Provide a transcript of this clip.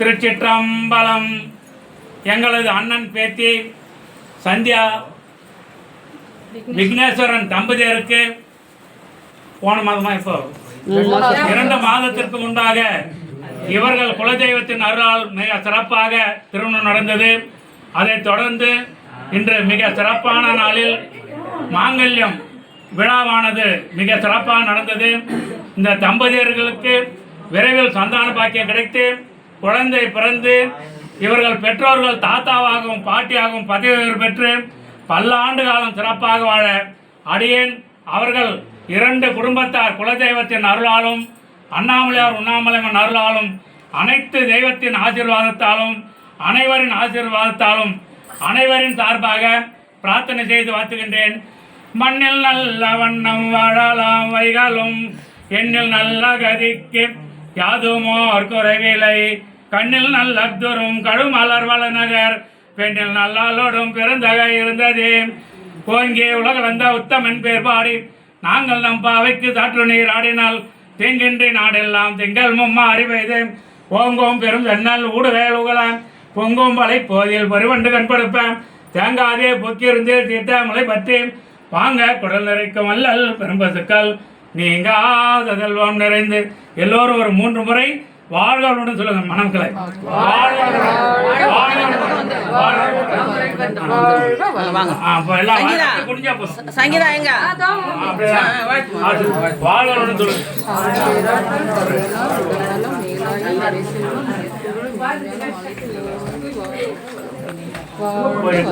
திருச்சிற்றம்பலம். எங்களது அண்ணன் பேத்தி சந்தியா விக்னேஸ்வரன் தம்பதியருக்கு போன மாதமா இப்போ இரண்டு மாதத்திற்கு முன்பாக இவர்கள் குலதெய்வத்தின் அருளால் மிக சிறப்பாக திருமணம் நடந்தது. அதைத் தொடர்ந்து இன்று மிக சிறப்பான நாளில் மாங்கல்யம் விழாவானது மிக சிறப்பாக நடந்தது. இந்த தம்பதியர்களுக்கு விரைவில் சந்தான பாக்கியம் கிடைத்து குழந்தை பிறந்து இவர்கள் பெற்றோர்கள் தாத்தாவாகவும் பாட்டியாகவும் பதவி உயர்வு பெற்று பல்லாண்டு காலம் சிறப்பாக வாழ அடியேன் அவர்கள் இரண்டு குடும்பத்தார் குலதெய்வத்தின் அருளாலும் அண்ணாமலையார் உண்ணாமலைமன் அருளாலும் அனைத்து தெய்வத்தின் ஆசீர்வாதத்தாலும் அனைவரின் ஆசீர்வாதத்தாலும் அனைவரின் சார்பாக பிரார்த்தனை செய்து வாழ்த்துகின்றேன். மண்ணில் நல்ல வண்ணம் வாழலாம் வைகளும் எண்ணில் நல்ல கதிக்கு யாதுமோர் குறைவில்லை. கண்ணில் நல்ல துரும் கழுமலர் வளநகர் பெண்ணில் நல்லாளோடும் பிறந்தக இருந்ததே. ஓங்கி உலகளந்த உத்தமன் பேர் பாடி நாங்கள் நம் பாவைக்கு சாற்று நீர் ஆடினால் தேங்கின்றி நாடெல்லாம் திங்கள் மும்மா அறிவைது ஓங்கும் பெரும் சென்னல் ஊடுவேல் உகலாம் பொங்கும் வலை போதில் பருவண்டு கண்படுப்பேன் தேங்காதே பொக்கிருந்து தீர்த்தாமலை பற்றி வாங்க குடல் நிறைக்கும் அல்லல் பெரும்பசுக்கள் நீங்காத செல்வம் நிறைந்து. எல்லோரும் ஒரு மூன்று முறை வாழ்களுடன் சொல்லுங்க அப்ப எல்லாம் சங்கீதா. எங்க? வாழ்களுடன் சொல்லுங்க. போய்